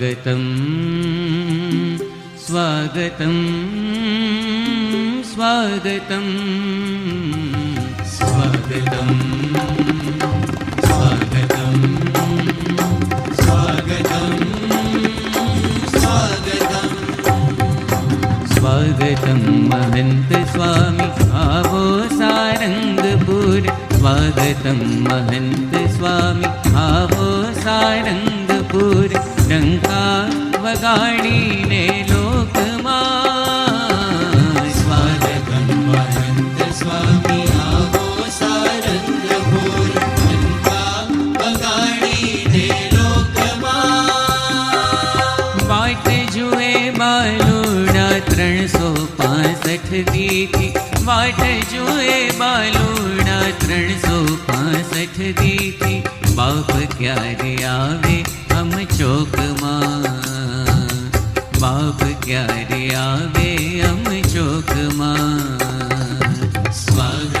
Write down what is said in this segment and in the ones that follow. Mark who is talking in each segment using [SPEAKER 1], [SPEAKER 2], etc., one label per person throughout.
[SPEAKER 1] स्वागतं स्वागतं स्वागतं स्वागतं स्वागतं स्वागतं
[SPEAKER 2] स्वागतम्
[SPEAKER 1] स्वागतं महन्त स्वामी आवो सारङ्गपुर स्वागतं महन्त वगाणीने लोकमा
[SPEAKER 2] स्वागतं स्वामी
[SPEAKER 1] बाट जुए बालूणा त्रणसो पासठ दीथी बाट जुए बाप क्यारे आवे हम चौक माँ। આપ ક્યારે આવે અમ ચોકમાં
[SPEAKER 2] સ્વાગત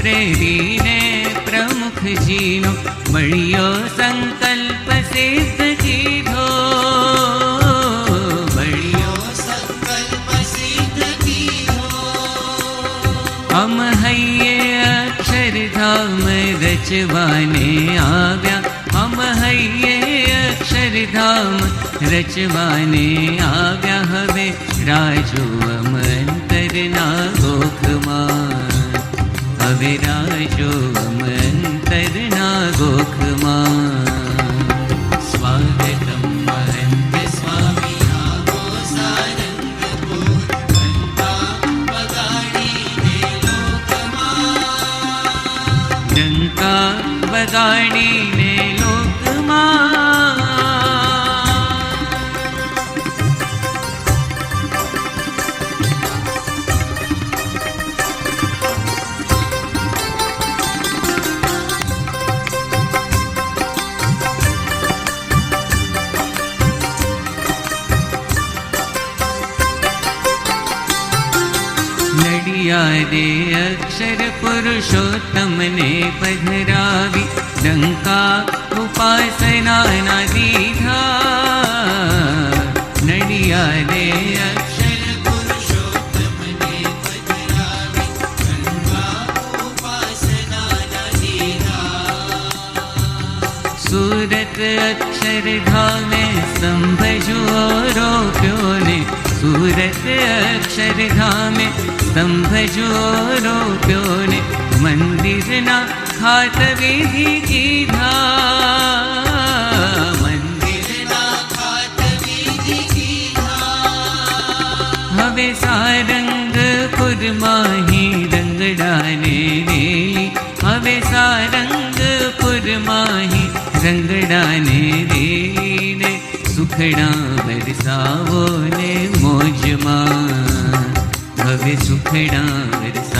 [SPEAKER 1] પ્રેમીને પ્રમુખજીનો મળ્યો સંકલ્પ સિદ્ધ કીધો અમહૈયે અક્ષરધામ રચવાને આવ્યા. અમહૈયે અક્ષરધામ રચવાને આવ્યા. હવે રાજુ અમંતરના ગોખમાં विराजो मन्तर्णा गोखमा। स्वागतं वरन्त
[SPEAKER 2] स्वामी
[SPEAKER 1] लङ्का वदाणि ने नड़िया दे अक्षर पुरुषोत्तम ने पधरावी। लंका उपासना न दीधा नडिया दे अक्षर अक्षरधामे सम्भजोरो प्योने सूरत अक्षरधामे सम्भजोरो प्योने मन्दिरना खातविधि कीधा मन्दिरना
[SPEAKER 2] खातविधि कीधा
[SPEAKER 1] हवे सारंग कुर्माहि સુખડા વરસાવો ને મોજમાં. હવે સુખડા વરસાવો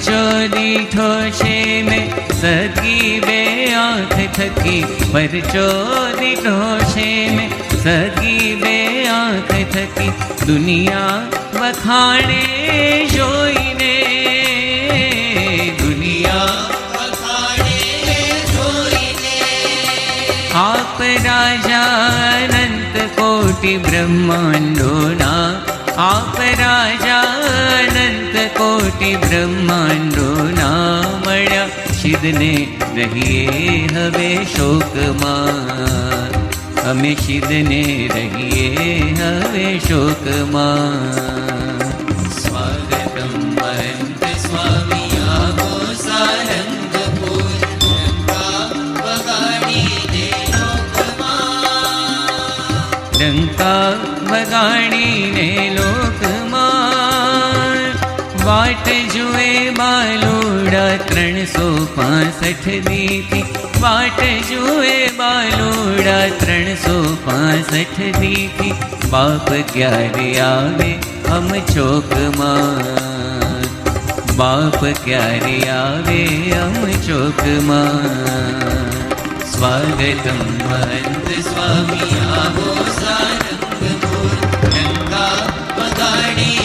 [SPEAKER 1] चोरी ठोशे में सगी बे आँख थकी, पर चोरी ठोशे में सगी बे आँख थकी। दुनिया बखाने जोई ने दुनिया
[SPEAKER 2] बखाने जोई ने
[SPEAKER 1] आप राजा अनंत कोटि ब्रह्मांडो ना आप राजा अनंत कोटि ब्रह्मांडो नाम शिद ने रहिए हवे शोकमा हमें शिदने रहिए हवे शोकमा स्वागतं वरन्त स्वामी
[SPEAKER 2] आगो सारङ्ग पूर्णङ्का वगाणी दे
[SPEAKER 1] बालोड़ा त्रण सौ पांसठ दीति बाट जुए बालोड़ा त्रण सौ पांसठ दीति बाप क्यारे आवे, हम चौक बाप क्यारे आवे, हम चौक स्वागतम महंत स्वामी आगो सारंग गंगा
[SPEAKER 2] पगाड़ी